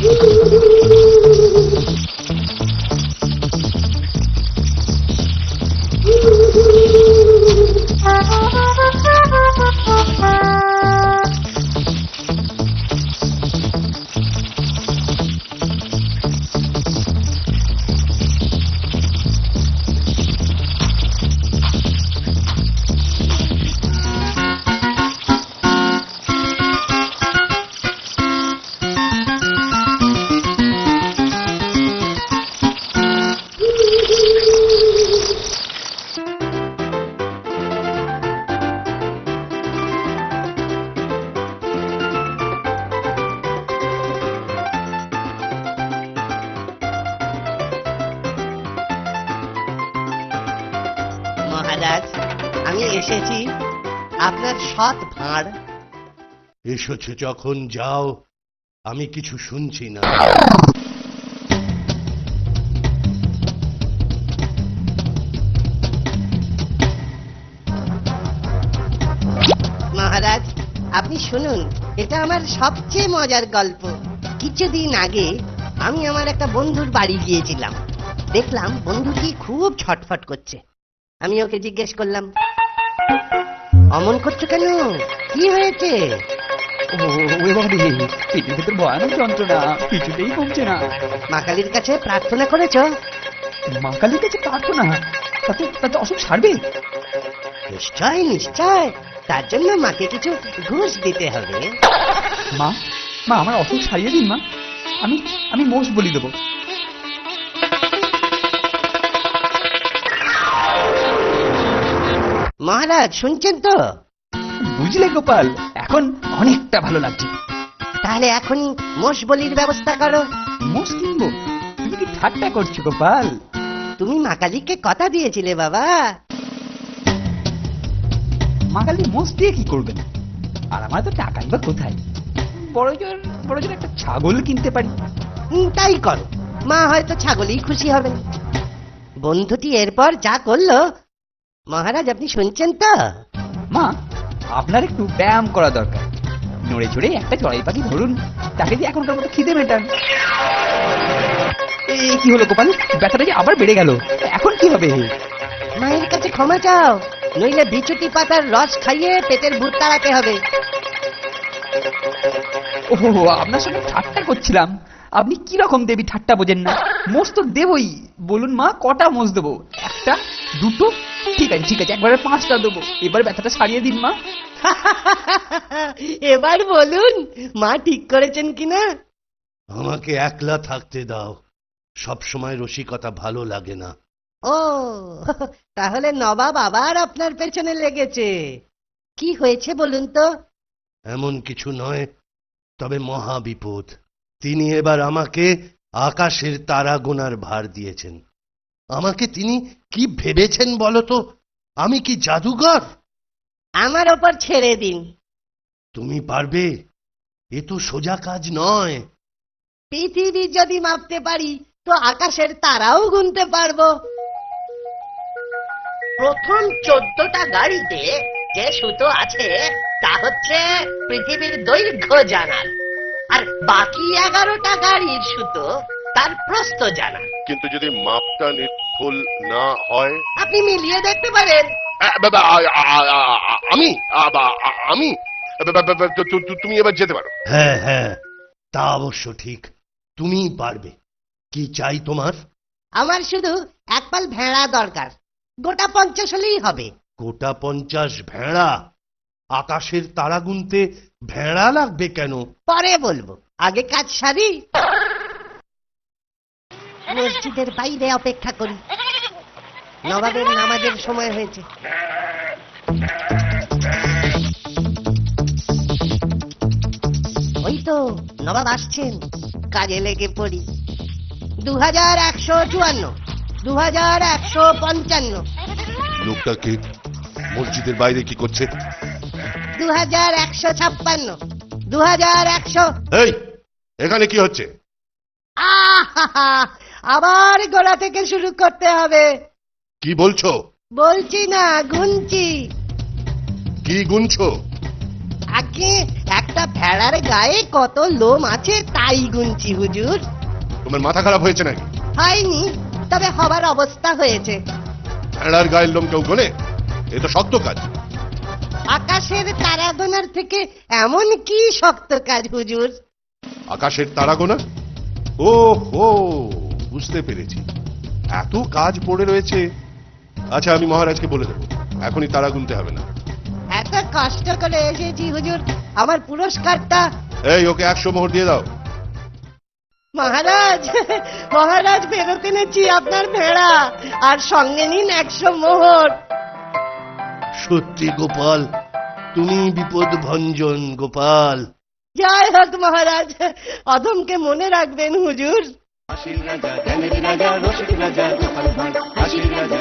Thank you. মহারাজ আমি এসেছি আপনার সৎ ভাঁড়। এসেছে যখন যাও আমি কিছু শুনছি না। মহারাজ আপনি শুনুন এটা আমার সবচেয়ে মজার গল্প। কিছুদিন আগে আমি আমার একটা বন্ধুর বাড়ি গিয়েছিলাম। দেখলাম বন্ধুটি খুব ছটফট করছে। আমি ওকে জিজ্ঞেস করলাম অমন করছ কেন? কি হয়েছে? পেটের ভেতর ভয়ানক যন্ত্রণা কিছুতেই কমছে না। মা কালীর কাছে প্রার্থনা করেছ? মা কালীর কাছে প্রার্থনা? তাতে তাতে অসুখ সারবে। নিশ্চয় নিশ্চয়। তার জন্য মাকে কিছু ঘুষ দিতে হবে। মা মা আমার অসুখ সারিয়ে দিন মা। আমি আমি মোষ বলি দেবো। মহারাজ শুনছেন তো? বুঝলে গোপাল এখন অনেকটা ভালো লাগছে। তাহলে এখনই মোষ বলির ব্যবস্থা করো। মোষ কিনবো? তুমি কি ঠাট্টা করছ গোপাল? তুমি মা কালীকে কথা দিয়েছিলে বাবা। মা কালী মোষ দিয়ে কি করবেন আর আমার তো টাকাই বা কোথায়? বড় জোর বড় জোর একটা ছাগল কিনতে পারি। তাই করো। মা হয়তো ছাগলেই খুশি হবেন। বন্ধুটি এরপর যা করল মহারাজ আপনি শুনছেন তো? মা আপনার একটু ব্যায়াম করা দরকার। নড়ে চড়ে একটা চড়াই পাখি ধরুন তাকে দিয়ে এখনকার মতো খিদে মেটান। এই কি হলো গোপাল? ব্যথাটা যে আবার বেড়ে গেল। এখন কি হবে? মায়ের কাছে ক্ষমা চাও নইলে বিচুটি পাতার রস খাইয়ে পেটের ভূত তাড়াতে হবে। ও আপনার সঙ্গে ঠাট্টা করছিলাম। আপনি কি রকম দেবী ঠাট্টা বোঝেন না? মোষ তো দেবই। বলুন মা কটা মোষ দেবো? একটা দুটো ঠিক আছে ঠিক আছে একবারে পাঁচটা দেবো। এবার ব্যথাটা সারিয়ে দিন মা। এবার বলুন মা ঠিক করেছেন কিনা? আমাকে একলা থাকতে দাও। সব সময় রসিকতা ভালো লাগে না। ও তাহলে নবাব আবার আপনার পেছনে লেগেছে। কি হয়েছে বলুন তো? এমন কিছু নয় তবে মহা বিপদ তিনি এবার আমাকে আকাশের তারা গোনার ভার দিয়েছেন। আমাকে তিনি কি ভেবেছেন বলতো আমি কি জাদুঘর? আমার ওপর ছেড়ে দিন। তুমি পারবে? এ তো সোজা কাজ নয়। পৃথিবী যদি মাপতে পারি তো আকাশের তারাও গুনতে পারব। প্রথম চোদ্দটা গাড়িতে যে সুতো আছে তা হচ্ছে পৃথিবীর দৈর্ঘ্য জানার আর বাকি এগারোটা গাড়ির সুতো তার প্রস্থ জানার কিন্তু যদি মাপটা নির্ভুল না হয়? আপনি মিলিয়ে দেখতে পারেন। আমি? আমি? তুমি এবার যেতে পারো। হ্যাঁ হ্যাঁ তা অবশ্য ঠিক। তুমিই পারবে। কি চাই তোমার? আমার শুধু এক পাল ভেড়া দরকার। গোটা পঞ্চাশ হলেই হবে। গোটা পঞ্চাশ ভেড়া? আকাশের তারা গুনতে ভেড়া লাগবে কেন? পরে বলব। আগে কাজ সারি। মসজিদের বাইরে অপেক্ষা করি। নবাবের নামাজের সময় হয়েছে। ওই তো নবাব আসছেন কাজে লেগে পড়ি। দু হাজার একশো চুয়ান্ন দু হাজার একশো পঞ্চান্ন। লোকটাকে মসজিদের বাইরে কি করছে? দু হাজার একশো ছাপ্পান্ন দু হাজার একশো এই এখানে কি হচ্ছে? আহা! আবার গোড়া থেকে শুরু করতে হবে। কি বলছো? বলছি না গুনছি। কি গুনছো? আগে একটা ভেড়ার গায়ে কত লোম আছে তাই গুনছি হুজুর। তোমার মাথা খারাপ হয়েছে নাকি? হয়নি তবে হবার অবস্থা হয়েছে। ভেড়ার গায়ের লোম কেউ গোনে? এ তো শক্ত কাজ। আকাশের তারা গোনার থেকে এমন কি শক্ত কাজ হুজুর? আকাশের তারা গোনা ও হো বুঝতে পেরেছি। এত কাজ পড়ে রয়েছে। আচ্ছা আমি মহারাজকে বলে দেবো। এখনই তারা গুনতে হবে না। এত কষ্ট করে এসেছি হুজুর। আমার পুরস্কারটা এই ওকে একশো মোহর দিয়ে দাও। মহারাজ মহারাজ ফেরত এনেছি আপনার ভেড়া। আর সঙ্গে নিন একশো মোহর। সত্যি গোপাল। তুমি বিপদ ভঞ্জন গোপাল। জয় হোক মহারাজ। অধমকে মনে রাখবেন হুজুর। আশিল রাজা জ্ঞানের রাজা রশিদ রাজা গোপাল ভাঁড় আশিল রাজা